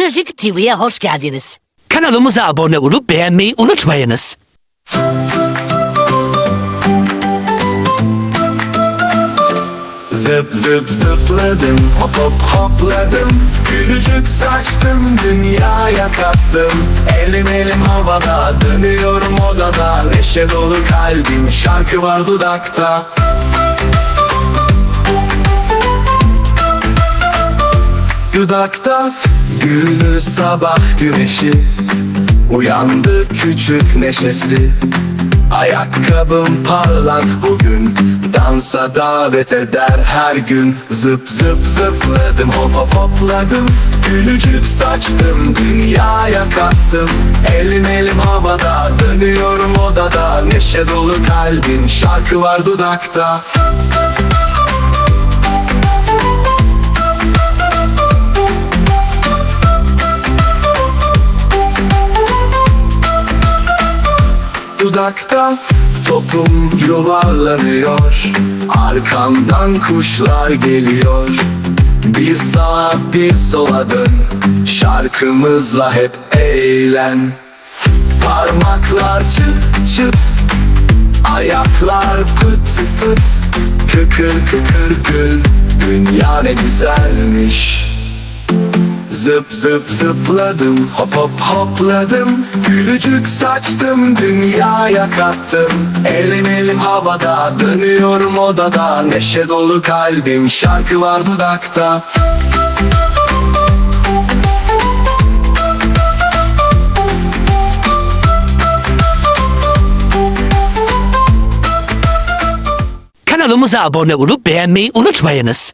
Pıtırcık TV'ye hoş geldiniz. Kanalımıza abone olup beğenmeyi unutmayınız. Zıp zıp zıpladım hop hop hopladım Gülücük saçtım dünyaya kattım Elim elim havada dönüyorum odada Neşe dolu kalbim şarkı var dudakta Dudakta güldü sabah güneşi Uyandı küçük neşesi. Ayakkabım parlak bugün Dansa davet eder her gün. Zıp zıp zıpladım hop hop hopladım Gülücük saçtım dünyaya kattım. Elim elim havada dönüyorum odada Neşe dolu kalbin şarkı var dudakta Dudakta topum yuvarlanıyor. Arkamdan kuşlar geliyor. Bir sağa bir sola dön. Şarkımızla hep eğlen. Parmaklar çıt çıt Ayaklar pıt pıt. Kıkır kıkır gül Dünya ne güzelmiş Zıp zıp zıpladım hop hop hopladım. Gülücük saçtım dünyaya kattım. Elim elim havada dönüyorum odada. Neşe dolu kalbim şarkı var dudakta. Kanalımıza abone olup beğenmeyi unutmayınız.